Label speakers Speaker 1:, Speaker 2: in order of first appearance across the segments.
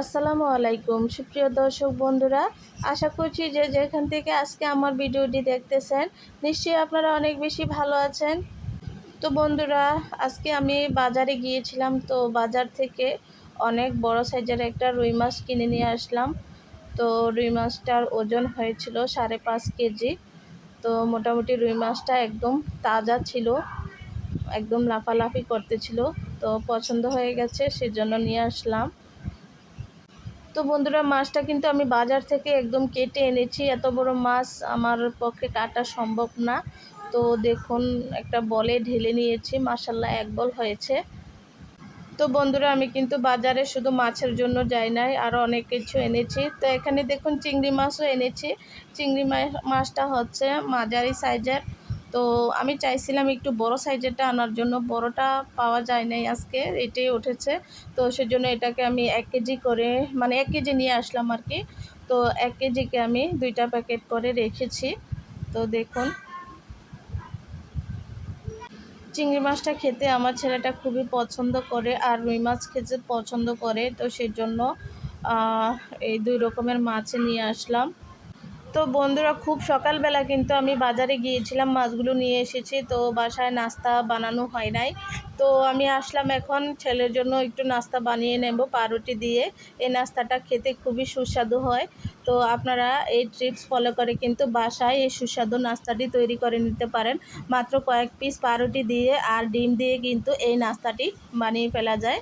Speaker 1: আসসালামু আলাইকুম। সুপ্রিয় দর্শক বন্ধুরা, আশা করছি যে যেখান থেকে আজকে আমার ভিডিওটি দেখতেছেন, নিশ্চয়ই আপনারা অনেক বেশি ভালো আছেন। তো বন্ধুরা, আজকে আমি বাজারে গিয়েছিলাম, তো বাজার থেকে অনেক বড় সাইজের একটা রুই মাছ কিনে নিয়ে আসলাম। তো রুই মাছটার ওজন হয়েছিল সাড়ে পাঁচ কেজি। তো মোটামুটি রুই মাছটা একদম তাজা ছিল, একদম লাফালাফি করতেছিল। তো পছন্দ হয়ে গেছে, সেজন্য নিয়ে আসলাম। তো বন্ধুরা, মাছটা কিন্তু আমি বাজার থেকে একদম কেটে এনেছি। এত বড় মাছ আমার পক্ষে কাটা সম্ভব না। তো দেখুন, একটা বলে ঢেলে নিয়েছি। মাসাল্লাহ এক বল হয়েছে। তো বন্ধুরা, আমি কিন্তু বাজারে শুধু মাছের জন্য যাই নাই আরও অনেক কিছু এনেছি। তো এখানে দেখুন, চিংড়ি মাছও এনেছি। চিংড়ি মাছটা হচ্ছে মাঝারি সাইজের। তো আমি চাইছিলাম একটু বড় সাইজেরটা আনার জন্য। বড়টা পাওয়া যায় নাই আজকে, এটাই উঠেছে। তো সেজন্য এটাকে আমি এক কেজি করে মানে এক কেজি নিয়ে আসলাম আর কি। তো এক কেজিকে আমি দুইটা প্যাকেট করে রেখেছি। তো দেখুন। চিংড়ি মাছটা খেতে আমার ছেলেটা খুবই পছন্দ করে আর রুই মাছ খেতে পছন্দ করে। তো সেজন্য এই দুই রকমের মাছ নিয়ে আসলাম। তো বন্ধুরা, খুব সকালবেলা কিন্তু আমি বাজারে গিয়েছিলাম, মাছগুলো নিয়ে এসেছি। তো বাসায় নাস্তা বানানো হয় নাই। তো আমি আসলাম এখন ছেলের জন্য একটু নাস্তা বানিয়ে নেব পাউরুটি দিয়ে। এই নাস্তাটা খেতে খুবই সুস্বাদু হয়। তো আপনারা এই ট্রিপস ফলো করে কিন্তু বাসায় এই সুস্বাদু নাস্তাটি তৈরি করে নিতে পারেন। মাত্র কয়েক পিস পাউরুটি দিয়ে আর ডিম দিয়ে কিন্তু এই নাস্তাটি বানিয়ে ফেলা যায়।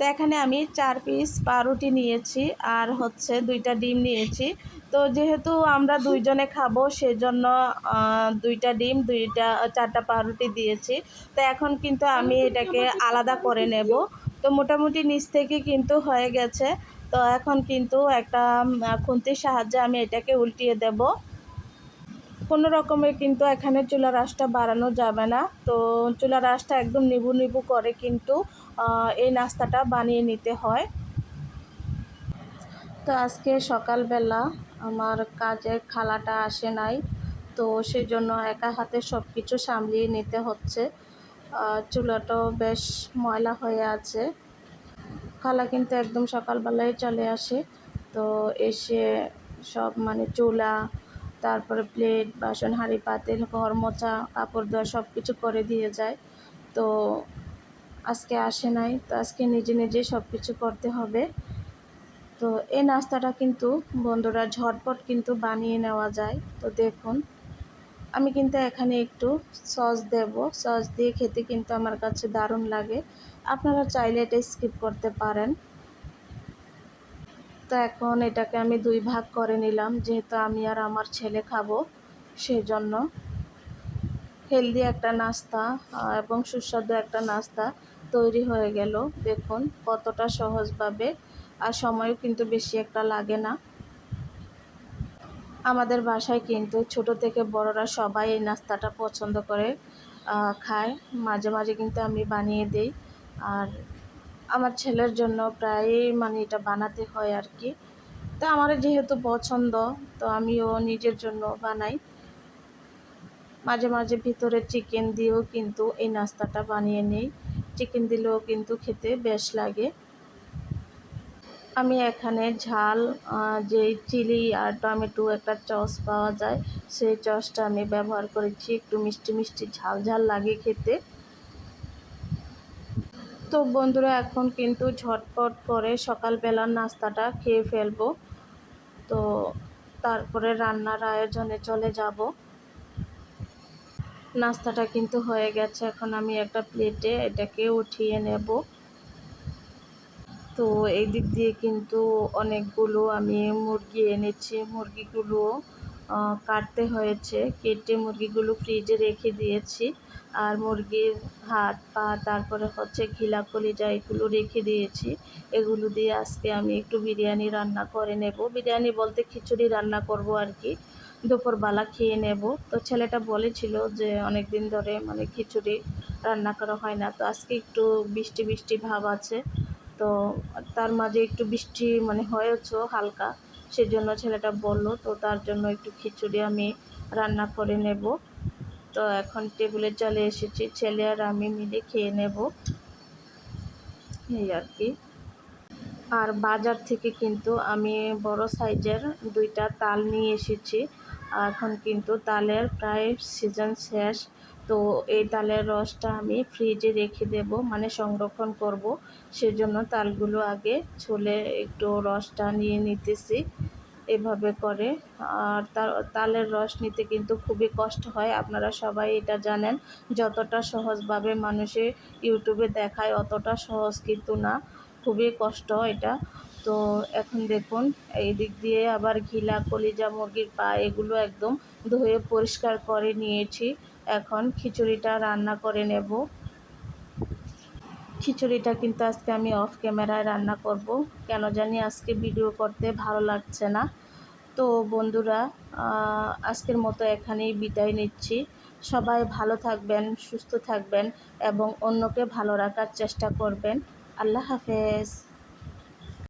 Speaker 1: তো এখানে আমি চার পিস পাউরুটি নিয়েছি আর হচ্ছে দুইটা ডিম নিয়েছি। তো যেহেতু আমরা দুইজনে খাব, সেজন্য দুইটা ডিম, দুইটা, চারটা পাউরুটি দিয়েছি। তো এখন কিন্তু আমি এটাকে আলাদা করে নেব। তো মোটামুটি নিচ থেকে কিন্তু হয়ে গেছে। তো এখন কিন্তু একটা খুন্তির সাহায্যে আমি এটাকে উল্টিয়ে দেব। কোনো রকমের কিন্তু এখানে চুলার আঁশটা বাড়ানো যাবে না। তো চুলার আঁশটা একদম নিবু নিবু করে কিন্তু এই নাস্তাটা বানিয়ে নিতে হয়। তো আজকে সকালবেলা আমার কাজের খালাটা আসে নাই, তো সেজন্য একা হাতে সব কিছু সামলিয়ে নিতে হচ্ছে। চুলাটাও বেশ ময়লা হয়ে আছে। খালা কিন্তু একদম সকালবেলায় চলে আসে, তো এসে সব মানে চুলা, তারপরে প্লেট, বাসন, হাঁড়ি, পাতিল, ঘর মোছা, কাপড় দেওয়া সব কিছু করে দিয়ে যায়। তো আজকে আসে নাই, তো আজকে নিজে নিজে সব কিছু করতে হবে। তো এই নাস্তাটা কিন্তু বন্ধুরা ঝটপট কিন্তু বানিয়ে নেওয়া যায়। তো দেখুন, আমি কিন্তু এখানে একটু সস দেব। সস দিয়ে খেতে কিন্তু আমার কাছে দারুণ লাগে। আপনারা চাইলে এটা স্কিপ করতে পারেন। তো এখন এটাকে আমি দুই ভাগ করে নিলাম, যেহেতু আমি আর আমার ছেলে খাব সেই জন্য হেলদি একটা নাস্তা এবং সুস্বাদু একটা নাস্তা তৈরি হয়ে গেল। দেখুন কতটা সহজভাবে আর সময়ও কিন্তু বেশি একটা লাগে না। আমাদের বাসায় কিন্তু ছোট থেকে বড়রা সবাই এই নাস্তাটা পছন্দ করে খায়। মাঝে মাঝে কিন্তু আমি বানিয়ে দিই। আর আমার ছেলের জন্য প্রায়ই মানে এটা বানাতে হয় আর কি। তো আমার যেহেতু পছন্দ, তো আমিও নিজের জন্য বানাই। মাঝে মাঝে ভিতরে চিকেন দিয়েও কিন্তু এই নাস্তাটা বানিয়ে নিই। চিকেন দিলেও কিন্তু খেতে বেশ লাগে। আমি এখানে ঝাল যে চিলি আর টমেটো একটা চস পাওয়া যায়, সেই চসটা আমি ব্যবহার করেছি। একটু মিষ্টি মিষ্টি ঝাল ঝাল লাগে খেতে। তো বন্ধুরা, এখন কিন্তু ঝটপট করে সকালবেলার নাস্তাটা খেয়ে ফেলব। তো তারপরে রান্নার আয়োজনে চলে যাব। নাস্তাটা কিন্তু হয়ে গেছে। এখন আমি একটা প্লেটে এটাকে উঠিয়ে নেব। তো এই দিক দিয়ে কিন্তু অনেকগুলো আমি মুরগি এনেছি। মুরগিগুলো কাটতে হয়েছে। কেটে মুরগিগুলো ফ্রিজে রেখে দিয়েছি। আর মুরগির হাত, পা, তারপরে হচ্ছে ঘিলা কলিজা এগুলো রেখে দিয়েছি। এগুলো দিয়ে আজকে আমি একটু বিরিয়ানি রান্না করে নেব। বিরিয়ানি বলতে খিচুড়ি রান্না করব আর কি। দুপুরবেলা খেয়ে নেব। তো ছেলেটা বলেছিল যে অনেক দিন ধরে মানে খিচুড়ি রান্না করা হয় না। তো আজকে একটু বৃষ্টি বৃষ্টি ভাব আছে। তো তার মাঝে একটু বৃষ্টি মানে হয়েছে হালকা। সেজন্য ছেলেটা বলল, তো তার জন্য একটু খিচুড়ি আমি রান্না করে নেব। তো এখন টেবিলে চলে এসেছি। ছেলে আর আমি মিলে খেয়ে নেব। এই আর কি। আর বাজার থেকে কিন্তু আমি বড় সাইজের দুইটা তাল নিয়ে এসেছি। এখন কিন্তু তালের প্রায় সিজন শেষ। তো এই তালের রসটা আমি ফ্রিজে রেখে দেব মানে সংরক্ষণ করব। সেজন্য তালগুলো আগে ছুলে একটু রসটা নিয়ে নিতেছি এভাবে করে। আর তালের রস নিতে কিন্তু খুবই কষ্ট হয়, আপনারা সবাই এটা জানেন। যতটা সহজভাবে মানুষে ইউটিউবে দেখায়, অতটা সহজ কিন্তু না, খুবই কষ্ট এটা। তো এখন দেখুন এই দিক দিয়ে আবার ঘিলা, কলিজা, মুরগির পা, এগুলো একদম ধুয়ে পরিষ্কার করে নিয়েছি। এখন খিচুড়িটা রান্না করে নেব। খিচুড়িটা কিন্তু আজকে আমি অফ ক্যামেরায় রান্না করব। কেন জানি আজকে ভিডিও করতে ভালো লাগছে না। তো বন্ধুরা আজকের মতো এখানেই বিদায় নিচ্ছি। সবাই ভালো থাকবেন, সুস্থ থাকবেন এবং অন্যকে ভালো রাখার চেষ্টা করবেন। আল্লাহ হাফেজ।